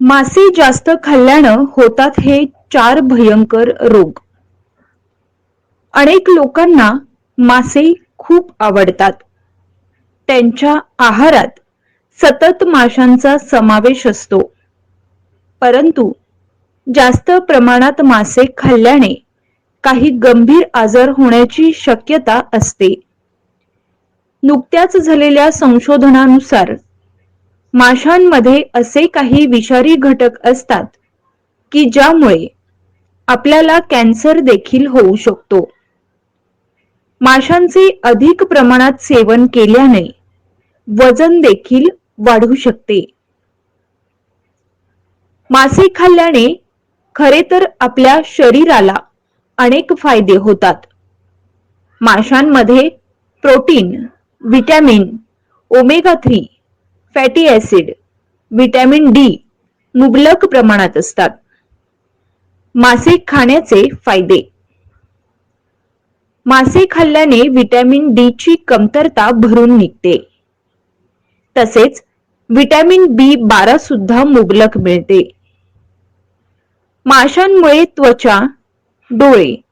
मासे जास्त खाल्ल्यानं होतात हे चार भयंकर रोग. अनेक लोकांना मासे खूप आवडतात. त्यांच्या आहारात सतत माशांचा समावेश असतो. परंतु जास्त प्रमाणात मासे खाल्ल्याने काही गंभीर आजार होण्याची शक्यता असते. नुकत्याच झालेल्या संशोधनानुसार माशांमध्ये असे काही विषारी घटक असतात की ज्यामुळे आपल्याला कॅन्सर देखील होऊ शकतो. माशांचे अधिक प्रमाणात सेवन केल्याने वजन देखील वाढू शकते. मासे खाल्ल्याने खरे तर आपल्या शरीराला अनेक फायदे होतात. माशांमध्ये protein vitamin omega three fatty acid vitamin D मुबलक प्रमाणात असतात. मासे खाण्याचे फायदे. मासे खाल्ल्याने व्हिटॅमिन डी ची कमतरता भरून निघते. तसेच विटॅमिन बी बारा सुद्धा मुबलक मिळते. माशांमुळे त्वचा डोळे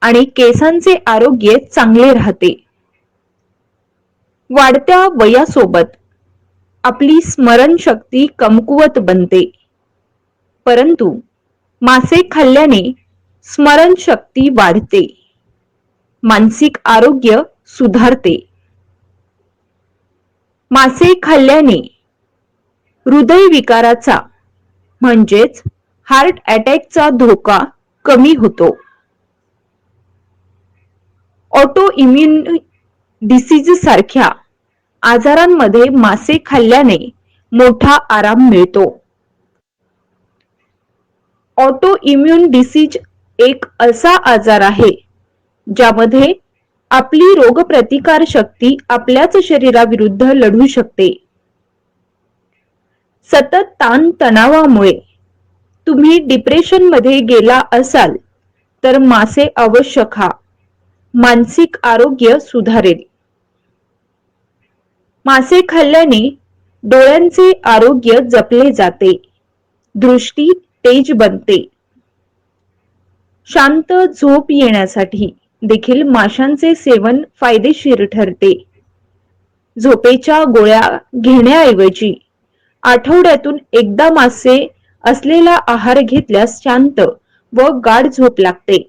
आणि केसांचे आरोग्य चांगले राहते. वाढत्या वयासोबत आपली स्मरणशक्ती कमकुवत बनते. परंतु मासे खाल्ल्याने स्मरणशक्ती वाढते. मानसिक आरोग्य सुधारते. मासे खाल्ल्याने हृदय विकाराचा म्हणजेच हार्ट अटॅकचा धोका कमी होतो. ऑटो इम्युन डिसीज सारख्या आजारांमध्ये मासे खाल्ल्याने मोठा आराम मिळतो. ऑटो इम्युन डिसीज एक असा आजार आहे ज्यामध्ये आपली रोगप्रतिकार शक्ती आपल्याच शरीराविरुद्ध लढू शकते. सतत ताण तणावामुळे तुम्ही डिप्रेशनमध्ये गेला असाल तर मासे अवश्य खा. मानसिक आरोग्य सुधारेल. मासे खाल्ल्याने डोळ्यांचे आरोग्य जपले जाते. दृष्टी तेज बनते. शांत झोप येण्यासाठी देखील माशांचे सेवन फायदेशीर ठरते. झोपेच्या गोळ्या घेण्याऐवजी आठवड्यातून एकदा मासे असलेला आहार घेतल्यास शांत व गाढ झोप लागते.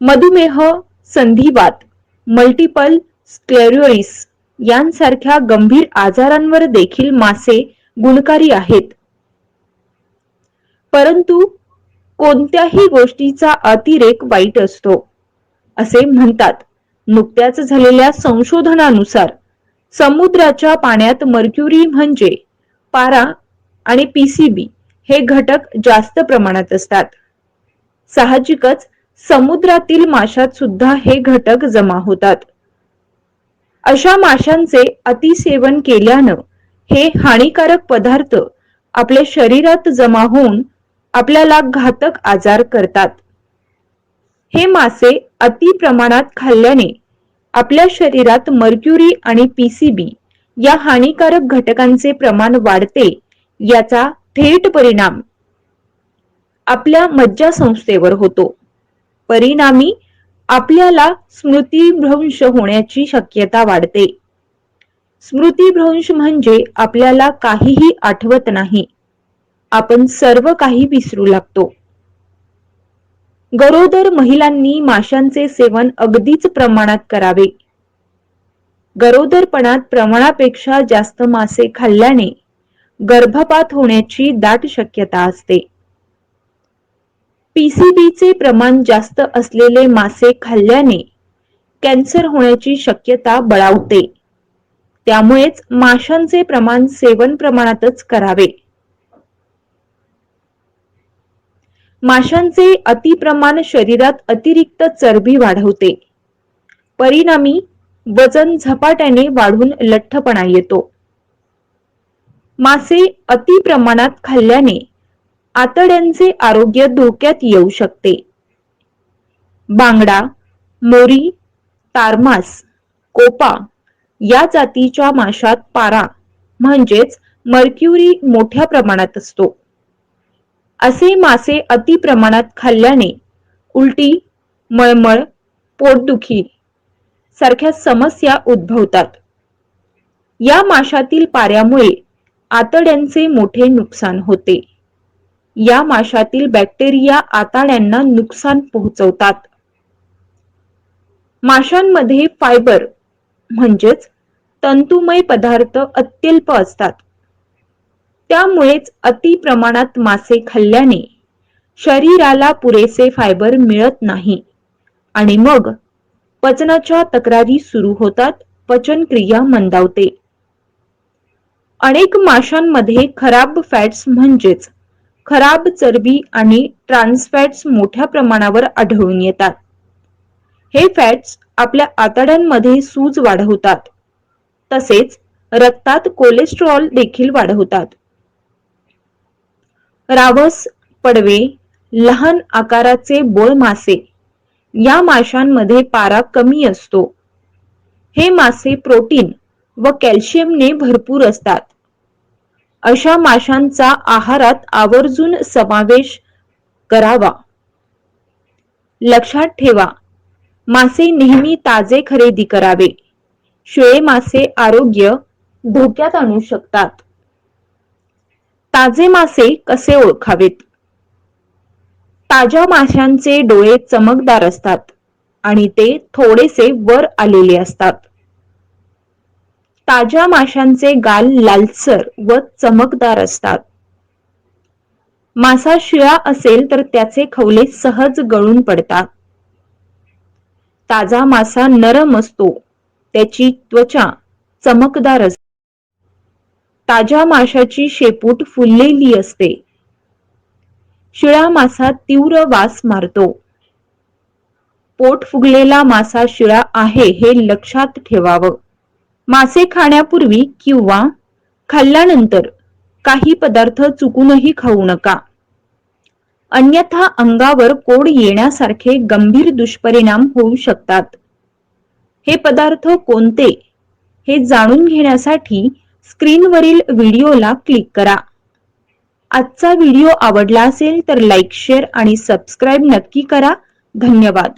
मधुमेह संधिवात मल्टिपल स्क्लेरोइस यांसारख्या गंभीर आजारांवर देखील मासे गुणकारी आहेत. परंतु कोणत्याही गोष्टीचा अतिरेक वाईट असतो असे म्हणतात. नुकत्याच झालेल्या संशोधनानुसार समुद्राच्या पाण्यात मर्क्युरी म्हणजे पारा आणि पीसीबी हे घटक जास्त प्रमाणात असतात. साहजिकच समुद्रातील माशात सुद्धा हे घटक जमा होतात. अशा माशांचे अतिसेवन केल्यानं हे हानिकारक पदार्थ आपल्या शरीरात जमा होऊन आपल्याला घातक आजार करतात. हे मासे अति प्रमाणात खाल्ल्याने आपल्या शरीरात मर्क्युरी आणि पीसीबी या हानिकारक घटकांचे प्रमाण वाढते याचा थेट परिणाम आपल्या मज्जासंस्थेवर होतो. परिणामी आपल्याला स्मृतीभ्रंश होण्याची शक्यता वाढते. स्मृतीभ्रंश म्हणजे आपल्याला काहीही आठवत नाही. आपण सर्व काही विसरू लागतो. गरोदर महिलांनी माशांचे सेवन अगदीच प्रमाणात करावे. गरोदरपणात प्रमाणापेक्षा जास्त मासे खाल्ल्याने गर्भपात होण्याची दाट शक्यता असते. पीसीबीचे प्रमाण जास्त असलेले मासे खाल्ल्याने कॅन्सर होण्याची शक्यता बळावते. त्यामुळेच माशांचे प्रमाण सेवन प्रमाणातच करावे. माशांचे अतिप्रमाण शरीरात अतिरिक्त चरबी वाढवते. परिणामी वजन झपाट्याने वाढून लठ्ठपणा येतो. मासे अति प्रमाणात खाल्ल्याने आतड्यांचे आरोग्य धोक्यात येऊ शकते. बांगडा मोरी तारमास कोपा या जातीच्या माशात पारा म्हणजेच मर्क्युरी मोठ्या प्रमाणात असतो. असे मासे अति प्रमाणात खाल्ल्याने उलटी मळमळ पोटदुखी सारख्या समस्या उद्भवतात. या माशातील पाऱ्यामुळे आतड्यांचे मोठे नुकसान होते. या माशातील बॅक्टेरिया आतड्यांना नुकसान पोहोचवतात. माशांमध्ये फायबर म्हणजेच तंतुमय पदार्थ अत्यल्प असतात. त्यामुळेच अति प्रमाणात मासे खाल्ल्याने शरीराला पुरेसे फायबर मिळत नाही. आणि मग पचनाच्या तक्रारी सुरू होतात पचनक्रिया मंदावते. अनेक माशांमध्ये खराब फॅट्स म्हणजेच खराब चरबी आणि ट्रान्सफॅट्स मोठ्या प्रमाणावर आढळून येतात. हे फॅट्स आपल्या आतड्यांमध्ये सूज वाढवतात. तसेच रक्तात कोलेस्ट्रॉल देखील वाढवतात. रावस पडवे लहान आकाराचे बोळ मासे या माशांमध्ये पारा कमी असतो. हे मासे प्रोटीन व कॅल्शियमने भरपूर असतात. अशा माशांचा आहारात आवर्जून समावेश करावा. लक्षात ठेवा मासे नेहमी ताजे खरेदी करावे. शिळे मासे आरोग्य धोक्यात आणू शकतात. ताजे मासे कसे ओळखावेत? ताज्या माशांचे डोळे चमकदार असतात आणि ते थोडेसे वर आलेले असतात. ताज्या माशांचे गाल लालसर व चमकदार असतात. मासा शिळा असेल तर त्याचे खवले सहज गळून पडतात. ताजा मासा नरम असतो त्याची त्वचा चमकदार असते ताज्या माशाची शेपूट फुललेली असते. शिळा मासा तीव्र वास मारतो. पोट फुगलेला मासा शिळा आहे हे लक्षात ठेवावं. मासे खाण्यापूर्वी किंवा खाल्ल्यानंतर काही पदार्थ चुकूनही खाऊ नका. अन्यथा अंगावर कोड येण्यासारखे गंभीर दुष्परिणाम होऊ शकतात. हे पदार्थ कोणते? हे जाणून घेण्यासाठी स्क्रीनवरील व्हिडिओला क्लिक करा. आजचा व्हिडिओ आवडला असेल तर लाईक शेअर आणि सबस्क्राईब नक्की करा. धन्यवाद.